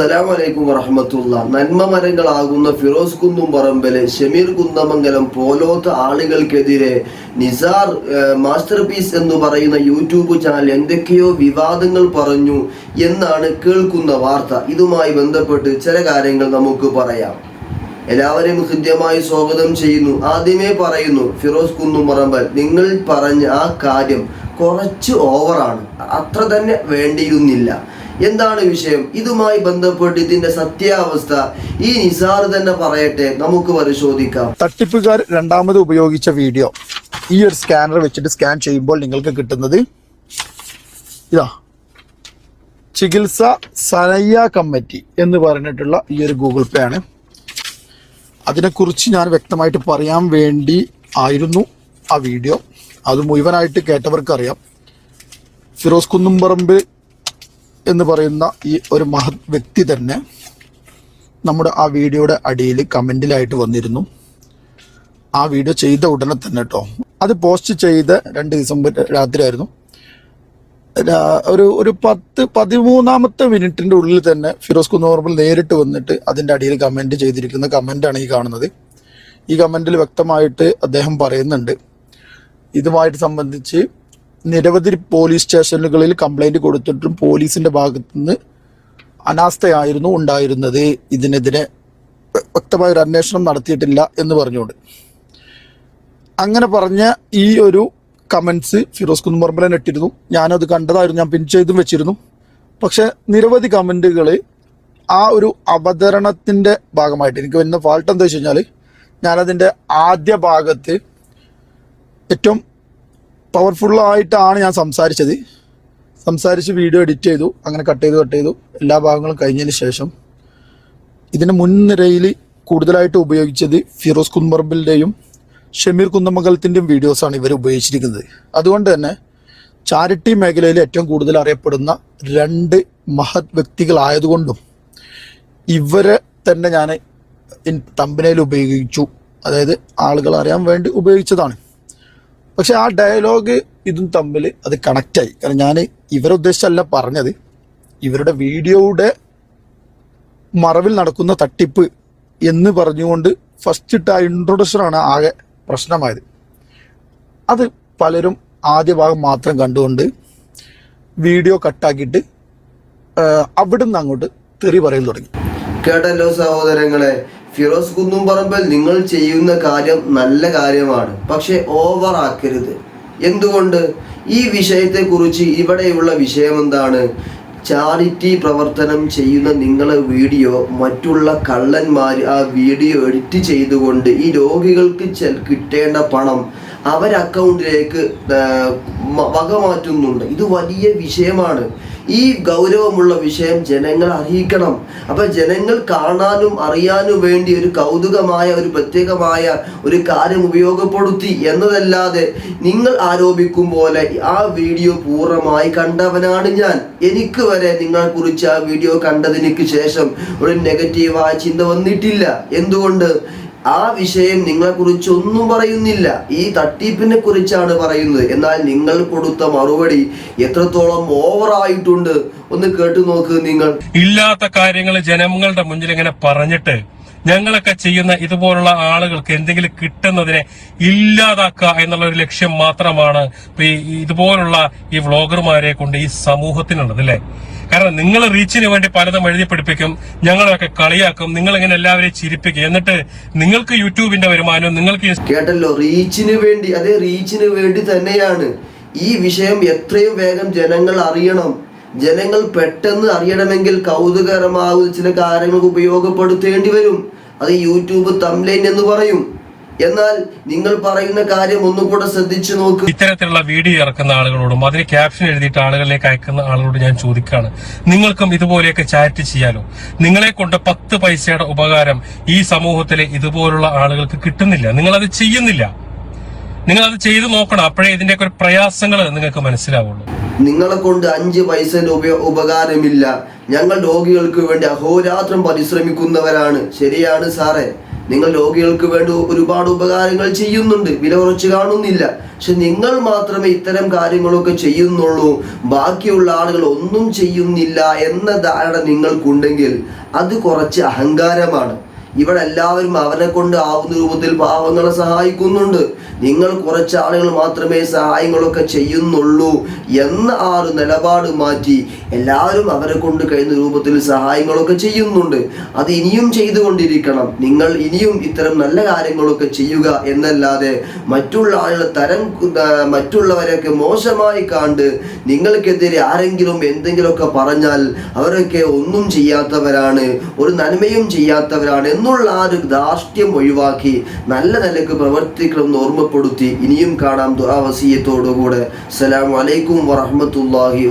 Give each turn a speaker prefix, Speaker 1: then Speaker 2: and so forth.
Speaker 1: അസ്സലാമു അലൈക്കും വറഹമത്തുള്ള. നന്മ മരങ്ങളാകുന്ന ഫിറോസ് കുന്നും പറമ്പൽ ഷമീർ കുന്നമംഗലം പോലോത്ത ആളുകൾക്കെതിരെ നിസാർ മാസ്റ്റർ പീസ് എന്ന് പറയുന്ന യൂട്യൂബ് ചാനൽ എന്തൊക്കെയോ വിവാദങ്ങൾ പറഞ്ഞു എന്നാണ് കേൾക്കുന്ന വാർത്ത. ഇതുമായി ബന്ധപ്പെട്ട് ചില കാര്യങ്ങൾ നമുക്ക് പറയാം. എല്ലാവരെയും ഹൃദ്യമായി സ്വാഗതം ചെയ്യുന്നു. ആദ്യമേ പറയുന്നു ഫിറോസ് കുന്നുമറമ്പൽ നിങ്ങൾ പറഞ്ഞ ആ കാര്യം കുറച്ച് ഓവറാണ് അത്ര തന്നെ വേണ്ടിയിരുന്നില്ല. എന്താണ് വിഷയം? ഇതുമായി ബന്ധപ്പെട്ട് ഇതിന്റെ സത്യാവസ്ഥ. ഈ നിസാർ തന്നെ പറയട്ടെ നമുക്ക് പരിശോധിക്കാം.
Speaker 2: തട്ടിപ്പുകാർ രണ്ടാമത് ഉപയോഗിച്ച വീഡിയോ. ഈ ഒരു സ്കാനർ വെച്ചിട്ട് സ്കാൻ ചെയ്യുമ്പോൾ നിങ്ങൾക്ക് കിട്ടുന്നത് ഇതാ. ചികിത്സ സനയ്യ കമ്മിറ്റി എന്ന് പറഞ്ഞിട്ടുള്ള ഈ ഒരു ഗൂഗിൾ പേ ആണ്. അതിനെക്കുറിച്ച് ഞാൻ വ്യക്തമായിട്ട് പറയാൻ വേണ്ടി ആയിരുന്നു ആ വീഡിയോ. അത് മുഴുവനായിട്ട് കേട്ടവർക്കറിയാം. ഫിറോസ് കുന്നുംപറമ്പ് എന്ന് പറയുന്ന ഈ ഒരു മഹത് വ്യക്തി തന്നെ നമ്മുടെ ആ വീഡിയോയുടെ അടിയിൽ കമന്റിലായിട്ട് വന്നിരുന്നു. ആ വീഡിയോ ചെയ്ത ഉടനെ തന്നെ കേട്ടോ അത് പോസ്റ്റ് ചെയ്ത് രണ്ട് ദിവസം രാത്രിയായിരുന്നു. ഒരു ഒരു പത്ത് പതിമൂന്നാമത്തെ മിനിറ്റിന്റെ ഉള്ളിൽ തന്നെ ഫിറോസ് കുന്നോർമൽ നേരിട്ട് വന്നിട്ട് അതിന്റെ അടിയിൽ കമന്റ് ചെയ്തിരിക്കുന്ന കമന്റാണ് ഈ കാണുന്നത്. ഈ കമന്റിൽ വ്യക്തമായിട്ട് അദ്ദേഹം പറയുന്നുണ്ട്. ഇതുമായിട്ട് സംബന്ധിച്ച് നിരവധി പോലീസ് സ്റ്റേഷനുകളിൽ കംപ്ലൈന്റ് കൊടുത്തിട്ടും പോലീസിന്റെ ഭാഗത്ത് നിന്ന് അനാസ്ഥയായിരുന്നു ഉണ്ടായിരുന്നത്. ഇതിനെതിരെ വ്യ- വ്യക്തമായ ഒരു അന്വേഷണം നടത്തിയിട്ടില്ല എന്ന് പറഞ്ഞുകൊണ്ട്. അങ്ങനെ പറഞ്ഞ ഈ ഒരു കമൻസ് ഫിറോസ് കുന്നുമർമലൻ ഇട്ടിരുന്നു. ഞാനത് കണ്ടതായിരുന്നു ഞാൻ പിൻ ചെയ്തും വെച്ചിരുന്നു. പക്ഷെ നിരവധി കമന്റുകൾ ആ ഒരു അവതരണത്തിന്റെ ഭാഗമായിട്ട് എനിക്ക് വരുന്ന ഫാൾട്ട് എന്താ വെച്ച് കഴിഞ്ഞാൽ ഞാനതിന്റെ ആദ്യ ഭാഗത്ത് ഏറ്റവും പവർഫുള്ളായിട്ടാണ് ഞാൻ സംസാരിച്ചത്. സംസാരിച്ച് വീഡിയോ എഡിറ്റ് ചെയ്തു അങ്ങനെ കട്ട് ചെയ്തു കട്ട് ചെയ്തു. എല്ലാ ഭാഗങ്ങളും കഴിഞ്ഞതിന് ശേഷം ഇതിന് മുൻനിരയിൽ കൂടുതലായിട്ട് ഉപയോഗിച്ചത് ഫിറോസ് കുന്മർബിലിന്റെയും ഷമീർ കുന്നമംഗലത്തിന്റെയും വീഡിയോസാണ് ഇവർ ഉപയോഗിച്ചിരിക്കുന്നത്. അതുകൊണ്ട് തന്നെ ചാരിറ്റി മേഖലയിൽ ഏറ്റവും കൂടുതൽ അറിയപ്പെടുന്ന രണ്ട് മഹത് വ്യക്തികളായതുകൊണ്ടും ഇവരെ തന്നെ ഞാൻ തമ്പനയിൽ ഉപയോഗിച്ചു. അതായത് ആളുകൾ അറിയാൻ വേണ്ടി ഉപയോഗിച്ചതാണ്. പക്ഷെ ആ ഡയലോഗ് ഇതും തമ്മിൽ അത് കണക്റ്റായി കാരണം ഞാൻ ഇവരുദ്ദേശിച്ചല്ല പറഞ്ഞത്. ഇവരുടെ വീഡിയോയുടെ മറവിൽ നടക്കുന്ന തട്ടിപ്പ് എന്ന് പറഞ്ഞുകൊണ്ട് ഫസ്റ്റ് ഇട്ട ആ ഇൻട്രൊഡക്ഷനാണ് ആകെ പ്രശ്നമായത്. അത് പലരും ആദ്യ ഭാഗം മാത്രം കണ്ടുകൊണ്ട് വീഡിയോ കട്ടാക്കിയിട്ട് അവിടുന്ന് അങ്ങോട്ട് തെറി പറയാൻ തുടങ്ങി.
Speaker 1: കേട്ടല്ലോ സഹോദരങ്ങളെ ഫിറോസ് കുന്നുംപറമ്പൽ നിങ്ങൾ ചെയ്യുന്ന കാര്യം നല്ല കാര്യമാണ്. പക്ഷെ ഓവർ ആക്കരുത്. എന്തുകൊണ്ട്? ഈ വിഷയത്തെക്കുറിച്ച് ഇവിടെയുള്ള വിഷയം എന്താണ് ചാരിറ്റി പ്രവർത്തനം ചെയ്യുന്ന നിങ്ങളെ വീഡിയോ മറ്റുള്ള കള്ളന്മാർ ആ വീഡിയോ എഡിറ്റ് ചെയ്തുകൊണ്ട് ഈ രോഗികൾക്ക് കിട്ടേണ്ട പണം അവർ അക്കൗണ്ടിലേക്ക് വകമാറ്റുന്നുണ്ട്. ഇത് വലിയ വിഷയമാണ്. ഈ ഗൗരവമുള്ള വിഷയം ജനങ്ങൾ അറിയിക്കണം. അപ്പൊ ജനങ്ങൾ കാണാനും അറിയാനും വേണ്ടി ഒരു കൗതുകമായ ഒരു പ്രത്യേകമായ ഒരു കാര്യം ഉപയോഗപ്പെടുത്തി എന്നതല്ലാതെ നിങ്ങൾ ആരോപിക്കും പോലെ ആ വീഡിയോ പൂർണമായി കണ്ടവനാണ് ഞാൻ. എനിക്ക് വരെ നിങ്ങളെ കുറിച്ച് ആ വീഡിയോ കണ്ടതിനു ശേഷം ഒരു നെഗറ്റീവായ ചിന്ത വന്നിട്ടില്ല. എന്തുകൊണ്ട്? ആ വിഷയം നിങ്ങളെ കുറിച്ച് ഒന്നും പറയുന്നില്ല. ഈ തട്ടിപ്പിനെ കുറിച്ചാണ് പറയുന്നത്. എന്നാൽ നിങ്ങൾ കൊടുത്ത മറുപടി എത്രത്തോളം ഓവർ ആയിട്ടുണ്ട്? ഒന്ന് കേട്ടു നോക്ക് നിങ്ങൾ.
Speaker 3: ഇല്ലാത്ത കാര്യങ്ങൾ ജനങ്ങളുടെ മുന്നിൽ ഇങ്ങനെ പറഞ്ഞിട്ട് ഞങ്ങളൊക്കെ ചെയ്യുന്ന ഇതുപോലുള്ള ആളുകൾക്ക് എന്തെങ്കിലും കിട്ടുന്നതിനെ ഇല്ലാതാക്കുക എന്നുള്ള ഒരു ലക്ഷ്യം മാത്രമാണ് ഈ ഇതുപോലുള്ള ഈ വ്ളോഗർമാരെ കൊണ്ട് ഈ സമൂഹത്തിനുള്ളത് അല്ലേ? കാരണം നിങ്ങൾ റീച്ചിന് വേണ്ടി പലതും എഴുതി പഠിപ്പിക്കും ഞങ്ങളൊക്കെ കളിയാക്കും നിങ്ങൾ ഇങ്ങനെ എല്ലാവരെയും ചിരിപ്പിക്കും എന്നിട്ട് നിങ്ങൾക്ക് യൂട്യൂബിന്റെ വരുമാനം നിങ്ങൾക്ക്
Speaker 1: കേട്ടല്ലോ റീച്ചിന് വേണ്ടി അതെ റീച്ചിന് വേണ്ടി തന്നെയാണ് ഈ വിഷയം എത്രയും വേഗം ജനങ്ങൾ അറിയണം. ജനങ്ങൾ പെട്ടെന്ന് അറിയണമെങ്കിൽ കൗതുകരമാകുന്ന ചില കാര്യങ്ങൾക്ക് ഉപയോഗപ്പെടുത്തേണ്ടി വരും. അത് യൂട്യൂബ് തംലൈൻ എന്ന് പറയും. എന്നാൽ നിങ്ങൾ പറയുന്ന കാര്യം ഒന്നുകൂടെ ശ്രദ്ധിച്ചു നോക്ക്.
Speaker 3: ഇത്തരത്തിലുള്ള വീഡിയോ ഇറക്കുന്ന ആളുകളോടും അതിന് ക്യാപ്ഷൻ എഴുതിയിട്ട് ആളുകളിലേക്ക് അയക്കുന്ന ആളുകളോട് ഞാൻ ചോദിക്കുകയാണ്. നിങ്ങൾക്കും ഇതുപോലെയൊക്കെ ചാറ്റ് ചെയ്യാലോ? നിങ്ങളെ കൊണ്ട് പത്ത് പൈസയുടെ ഉപകാരം ഈ സമൂഹത്തിലെ ഇതുപോലുള്ള ആളുകൾക്ക് കിട്ടുന്നില്ല. നിങ്ങൾ അത് ചെയ്യുന്നില്ല. നിങ്ങൾ അത് ചെയ്തു നോക്കണം. അപ്പോഴേ ഇതിന്റെയൊക്കെ ഒരു പ്രയാസങ്ങൾ നിങ്ങൾക്ക് മനസ്സിലാവുള്ളൂ.
Speaker 1: നിങ്ങളെ കൊണ്ട് അഞ്ച് ഉപയോ ഉപകാരമില്ല. ഞങ്ങൾ രോഗികൾക്ക് വേണ്ടി അഹോരാത്രം പരിശ്രമിക്കുന്നവരാണ്. ശരിയാണ് സാറേ. നിങ്ങൾ രോഗികൾക്ക് വേണ്ടി ഒരുപാട് ഉപകാരങ്ങൾ ചെയ്യുന്നുണ്ട്. വില കുറച്ച് കാണുന്നില്ല. പക്ഷെ നിങ്ങൾ മാത്രമേ ഇത്തരം കാര്യങ്ങളൊക്കെ ചെയ്യുന്നുള്ളൂ. ബാക്കിയുള്ള ആളുകൾ ഒന്നും ചെയ്യുന്നില്ല എന്ന ധാരണ നിങ്ങൾക്കുണ്ടെങ്കിൽ അത് കുറച്ച് അഹങ്കാരമാണ്. ഇവിടെ എല്ലാവരും അവനെ കൊണ്ട് ആവുന്ന രൂപത്തിൽ പാവങ്ങളെ സഹായിക്കുന്നുണ്ട്. നിങ്ങൾ കുറച്ച് ആളുകൾ മാത്രമേ സഹായങ്ങളൊക്കെ ചെയ്യുന്നുള്ളൂ എന്ന ആ ഒരു നിലപാട് മാറ്റി എല്ലാവരും അവരെ കൊണ്ട് കഴിയുന്ന രൂപത്തിൽ സഹായങ്ങളൊക്കെ ചെയ്യുന്നുണ്ട്. അത് ഇനിയും ചെയ്തുകൊണ്ടിരിക്കണം. നിങ്ങൾ ഇനിയും ഇത്തരം നല്ല കാര്യങ്ങളൊക്കെ ചെയ്യുക എന്നല്ലാതെ മറ്റുള്ള ആളുകളെ തരം മറ്റുള്ളവരെയൊക്കെ മോശമായി കണ്ട് നിങ്ങൾക്കെതിരെ ആരെങ്കിലും എന്തെങ്കിലുമൊക്കെ പറഞ്ഞാൽ അവരൊക്കെ ഒന്നും ചെയ്യാത്തവരാണ് ഒരു നന്മയും ചെയ്യാത്തവരാണ് എന്നുള്ള ആ ഒരു ധാർഷ്ട്യം ഒഴിവാക്കി നല്ല നിലയ്ക്ക് പ്രവർത്തിക്കണമെന്ന് ഓർമ്മപ്പെടുത്തി ഇനിയും കാണാം ദുരാവസീയത്തോടുകൂടെ അസ്സലാമു അലൈക്കും വറഹ്മത്തുള്ളാഹി